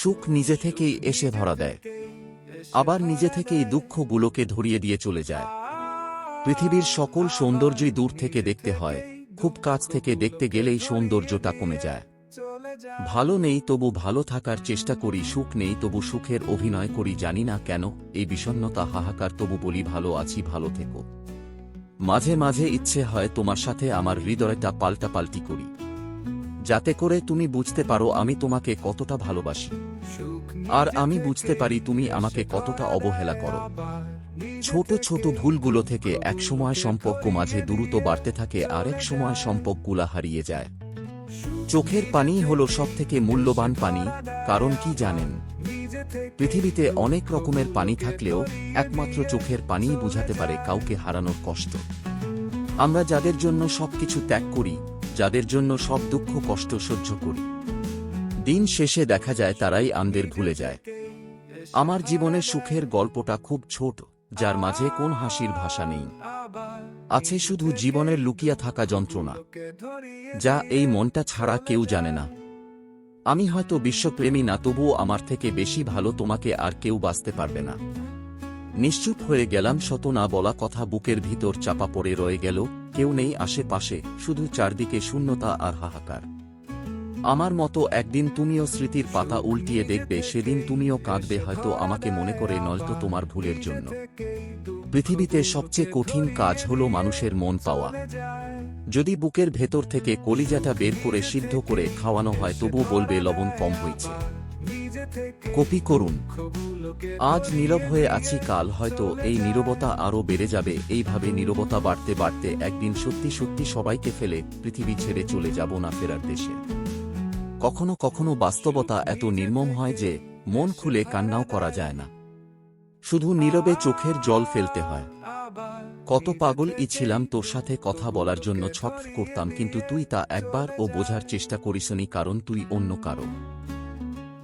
সুখ নিজে থেকেই এসে ধরা দেয়। আবার নিজে থেকেই দুঃখগুলোকে ধরিয়ে দিয়ে চলে যায়। পৃথিবীর সকল সৌন্দর্যই দূর থেকে দেখতে হয়, খুব কাছ থেকে দেখতে গেলেই সৌন্দর্যটা কমে যায়। ভালো নেই তবু ভালো থাকার চেষ্টা করি, সুখ নেই তবু সুখের অভিনয় করি, জানি না কেন এই বিষণ্নতা হাহাকার, তবু বলি ভালো আছি, ভালো থেকো। মাঝে মাঝে ইচ্ছে হয় তোমার সাথে আমার হৃদয়টা পাল্টাপাল্টি করি। যাতে করে তুমি বুঝতে পারো আমি তোমাকে কতটা ভালোবাসি। আর আমি বুঝতে পারি তুমি আমাকে কতটা অবহেলা করো। ছোট ছোট ভুলগুলো থেকে এক সময় সম্পর্ক মাঝে দ্রুত বাড়তে থাকে আর এক সময় সম্পর্ক সম্পর্কগুলা হারিয়ে যায়। চোখের পানি হল সবথেকে মূল্যবান পানি, কারণ কি জানেন? পৃথিবীতে অনেক রকমের পানি থাকলেও একমাত্র চোখের পানিই বুঝাতে পারে কাউকে হারানোর কষ্ট। আমরা যাদের জন্য সবকিছু ত্যাগ করি যাদের জন্য সব দুঃখ কষ্ট সহ্য করি। দিন শেষে দেখা যায় তারাই আমাদের ভুলে যায়। আমার জীবনের সুখের গল্পটা খুব ছোট, যার মাঝে কোন হাসির ভাষা নেই। আছে শুধু জীবনের লুকিয়া থাকা যন্ত্রণা, যা এই মনটা ছাড়া কেউ জানে না। আমি হয়তো বিশ্বপ্রেমী না, তবুও আমার থেকে বেশি ভালো তোমাকে আর কেউ বাঁচতে পারবে না। নিশ্চুপ হয়ে গেলাম শত না বলা কথা বুকের ভিতর চাপা পড়ে রয়ে গেল কেউ নেই আশেপাশে, শুধু চারদিকে শূন্যতা আর হাহাকার। আমার মতো একদিন তুমিও স্মৃতির পাতা উল্টিয়ে দেখবে, সেদিন তুমিও কাঁদবে, হয়তো আমাকে মনে করে নয়তো তোমার ভুলের জন্য। পৃথিবীতে সবচেয়ে কঠিন কাজ হল মানুষের মন পাওয়া। যদি বুকের ভেতর থেকে কলিজাটা বের করে সিদ্ধ করে খাওয়ানো হয় তবু বলবে লবণ কম হয়েছে। কপি করুন। আজ নীরব হয়ে আছি, কাল হয়তো এই নীরবতা আরও বেড়ে যাবে। এইভাবে নীরবতা বাড়তে বাড়তে একদিন সত্যি সত্যি সবাইকে ফেলে পৃথিবী ছেড়ে চলে যাব না ফেরার দেশে। কখনো কখনো বাস্তবতা এত নির্মম হয় যে মন খুলে কান্নাও করা যায় না। শুধু নীরবে চোখের জল ফেলতে হয়। কত পাগল ই ছিলাম তোর সাথে কথা বলার জন্য ছট করতাম, কিন্তু তুই তা একবার ও বোঝার চেষ্টা করিসনি, কারণ তুই অন্য কারও।